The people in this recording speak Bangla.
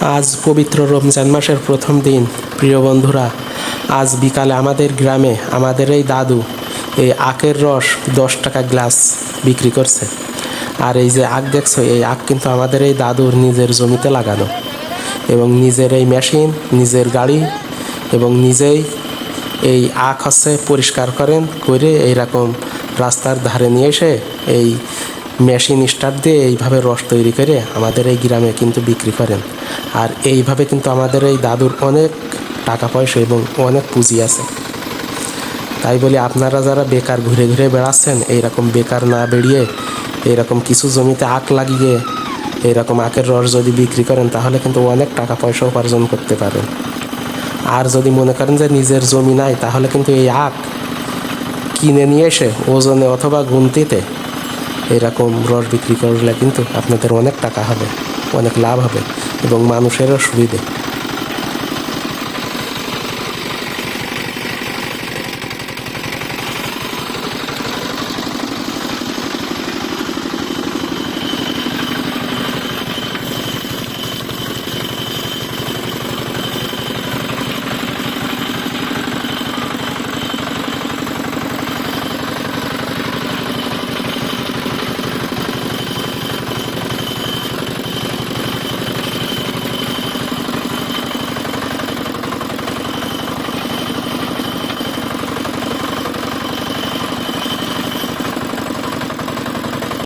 আজ পবিত্র রমজান মাসের প্রথম দিন। প্রিয় বন্ধুরা, আজ বিকালে আমাদের গ্রামে আমাদের এই দাদু এই আখের রস দশ টাকা গ্লাস বিক্রি করছে। আর এই যে আখ দেখছ, এই আখ কিন্তু আমাদের এই দাদুর নিজের জমিতে লাগানো। এবং নিজের এই মেশিন, নিজের গাড়ি এবং নিজেই এই আখ হচ্ছে পরিষ্কার করেন, করে এইরকম রাস্তার ধারে নিয়ে এসে এই মেশিন স্টার্ট দিয়ে এইভাবে রস তৈরি করে আমাদের এই গ্রামে কিন্তু বিক্রি করেন। আর এইভাবে কিন্তু আমাদের এই দাদুর অনেক টাকা পয়সা এবং অনেক পুঁজি আছে। তাই বলি আপনারা যারা বেকার ঘুরে ঘুরে বেড়াচ্ছেন, এইরকম বেকার না বেরিয়ে এইরকম কিছু জমিতে আখ লাগিয়ে এইরকম আখের রস যদি বিক্রি করেন, তাহলে কিন্তু অনেক টাকা পয়সা উপার্জন করতে পারেন। আর যদি মনে করেন যে নিজের জমি নাই, তাহলে কিন্তু এই আখ কিনে নিয়ে এসে ওজনে অথবা গুনতিতে এরকম রস বিক্রি করলে কিন্তু আপনাদের অনেক টাকা হবে, অনেক লাভ হবে এবং মানুষেরও সুবিধে।